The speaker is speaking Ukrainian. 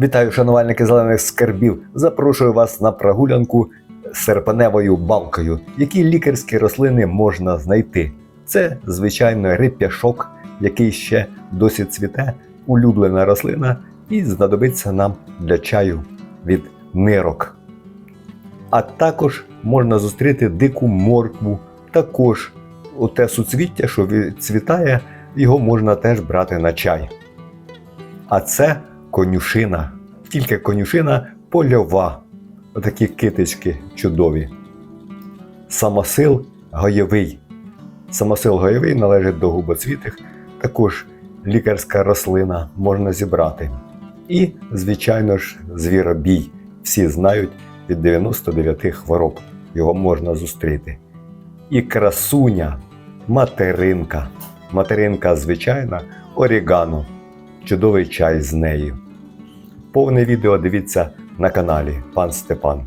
Вітаю, шанувальники зелених скарбів. Запрошую вас на прогулянку серпеневою балкою. Які лікарські рослини можна знайти? Це, звичайно, рип'яшок, який ще досі цвіте, улюблена рослина і знадобиться нам для чаю від нирок. А також можна зустріти дику моркву, також те суцвіття, що відцвітає, його можна теж брати на чай. А це конюшина. Тільки конюшина польова. Отакі китички чудові. Самосил гайовий. Самосил гайовий належить до губоцвітих, також лікарська рослина можна зібрати. І, звичайно ж, звіробій. Всі знають від 99 хвороб. Його можна зустріти. І красуня, материнка. Материнка звичайна, орігано. Чудовий чай з нею. Повне відео дивіться на каналі Пан Степан.